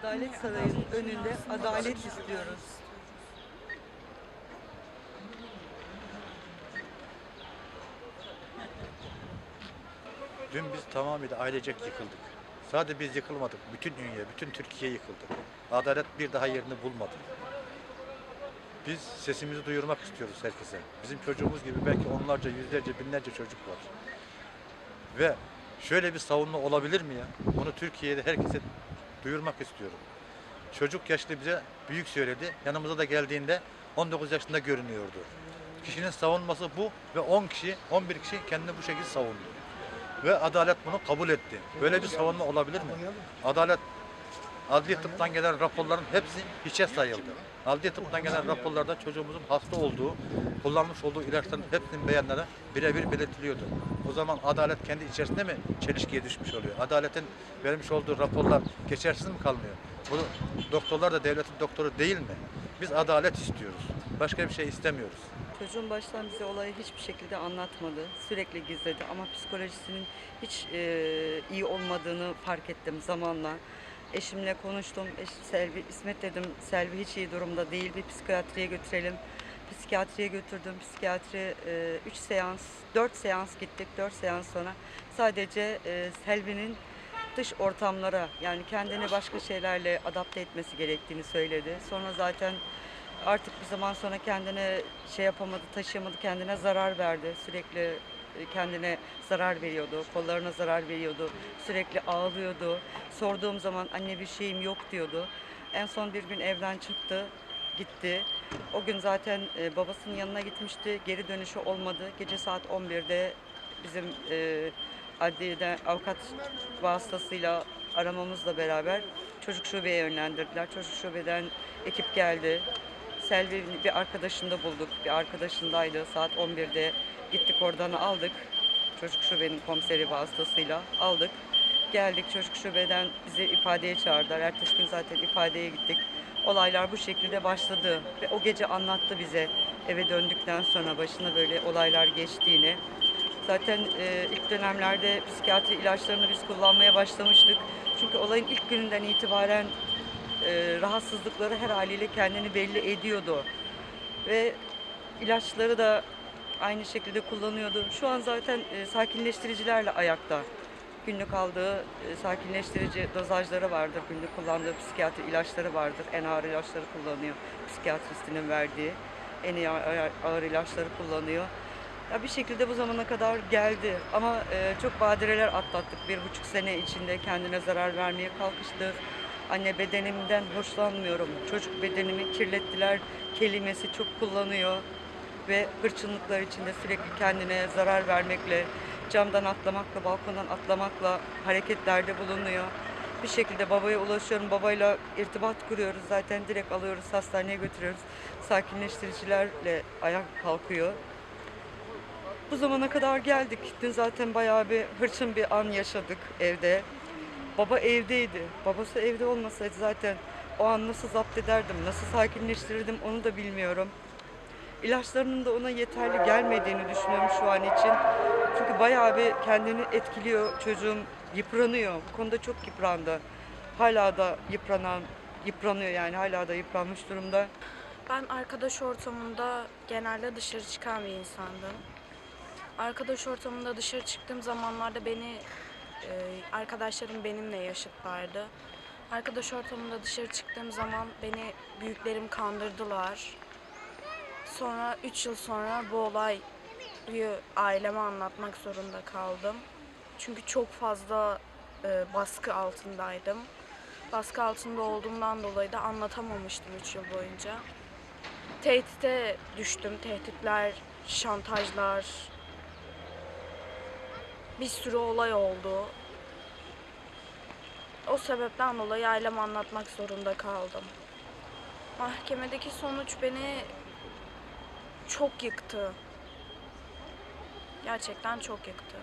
Adalet Sarayı'nın önünde adalet istiyoruz. Dün biz tamamıyla ailecek yıkıldık. Sadece biz yıkılmadık. Bütün Ünye, bütün Türkiye yıkıldı. Adalet bir daha yerini bulmadı. Biz sesimizi duyurmak istiyoruz herkese. Bizim çocuğumuz gibi belki onlarca, yüzlerce, binlerce çocuk var. Ve şöyle bir savunma olabilir mi ya? Bunu Türkiye'de herkese duyurmak istiyorum. Çocuk yaşlı bize büyük söyledi. Yanımıza da geldiğinde 19 yaşında görünüyordu. Kişinin savunması bu ve 10 kişi, 11 kişi kendini bu şekilde savundu. Ve adalet bunu kabul etti. Böyle bir savunma olabilir mi? Adalet adli tıptan gelen raporların hepsi hiçe sayıldı. Adli tıptan gelen raporlarda çocuğumuzun hasta olduğu, kullanmış olduğu ilaçların hepsinin beyanları birebir belirtiliyordu. O zaman adalet kendi içerisinde mi çelişkiye düşmüş oluyor? Adaletin vermiş olduğu raporlar geçersiz mi kalmıyor? Bu doktorlar da devletin doktoru değil mi? Biz adalet istiyoruz. Başka bir şey istemiyoruz. Çocuğum baştan bize olayı hiçbir şekilde anlatmadı. Sürekli gizledi ama psikolojisinin hiç e, iyi olmadığını fark ettim zamanla. Eşimle konuştum. Eş, Selvi, İsmet dedim Selvi hiç iyi durumda değil. Bir psikiyatriye götürelim. Psikiyatriye götürdüm. Psikiyatri 3 seans, 4 seans gittik. 4 seans sonra sadece e, Selvi'nin dış ortamlara yani kendini başka şeylerle adapte etmesi gerektiğini söyledi. Sonra zaten artık bir zaman sonra kendine şey yapamadı, taşıyamadı, kendine zarar verdi. Sürekli e, kendine zarar veriyordu, kollarına zarar veriyordu, sürekli ağlıyordu. Sorduğum zaman anne bir şeyim yok diyordu. En son bir gün evden çıktı, gitti. O gün zaten e, babasının yanına gitmişti, geri dönüşü olmadı. Gece saat 11'de bizim e, adliyeden avukat vasıtasıyla aramamızla beraber çocuk şubeye yönlendirdiler. Çocuk şubeden ekip geldi. Selvi bir arkadaşında bulduk. Bir arkadaşındaydı. Saat 11'de gittik oradan aldık. Çocuk şubenin komiseri vasıtasıyla aldık. Geldik çocuk şubeden bizi ifadeye çağırdılar. Ertesi gün zaten ifadeye gittik. Olaylar bu şekilde başladı. Ve o gece anlattı bize eve döndükten sonra başına böyle olaylar geçtiğini. Zaten e, ilk dönemlerde psikiyatri ilaçlarını biz kullanmaya başlamıştık. Çünkü olayın ilk gününden itibaren e, rahatsızlıkları her haliyle kendini belli ediyordu. Ve ilaçları da aynı şekilde kullanıyordu. Şu an zaten e, sakinleştiricilerle ayakta. Günlük aldığı e, sakinleştirici dozajları vardır. Günlük kullandığı psikiyatri ilaçları vardır. En ağır ilaçları kullanıyor. Psikiyatristinin verdiği en iyi ağır, ilaçları kullanıyor. Ya bir şekilde bu zamana kadar geldi ama e, çok badireler atlattık. Bir buçuk sene içinde kendine zarar vermeye kalkıştı. Anne bedenimden hoşlanmıyorum. Çocuk bedenimi kirlettiler kelimesi çok kullanıyor. Ve hırçınlıklar içinde sürekli kendine zarar vermekle, camdan atlamakla, balkondan atlamakla hareketlerde bulunuyor. Bir şekilde babaya ulaşıyorum, babayla irtibat kuruyoruz. Zaten direkt alıyoruz, hastaneye götürüyoruz. Sakinleştiricilerle ayak kalkıyor. Bu zamana kadar geldik. Dün zaten bayağı bir hırçın bir an yaşadık evde. Baba evdeydi. Babası evde olmasaydı zaten o an nasıl zapt ederdim, nasıl sakinleştirirdim onu da bilmiyorum. İlaçlarının da ona yeterli gelmediğini düşünüyorum şu an için. Çünkü bayağı bir kendini etkiliyor çocuğum. Yıpranıyor. Bu konuda çok yıprandı. Hala da yıpranan, yıpranıyor yani hala da yıpranmış durumda. Ben arkadaş ortamında genelde dışarı çıkan bir insandım. Arkadaş ortamında dışarı çıktığım zamanlarda beni e, arkadaşlarım benimle yaşıtlardı. Arkadaş ortamında dışarı çıktığım zaman beni büyüklerim kandırdılar. Sonra 3 yıl sonra bu olayı aileme anlatmak zorunda kaldım. Çünkü çok fazla e, baskı altındaydım. Baskı altında olduğumdan dolayı da anlatamamıştım 3 yıl boyunca. Tehdite düştüm. Tehditler, şantajlar, bir sürü olay oldu. O sebepten dolayı aileme anlatmak zorunda kaldım. Mahkemedeki sonuç beni çok yıktı. Gerçekten çok yıktı.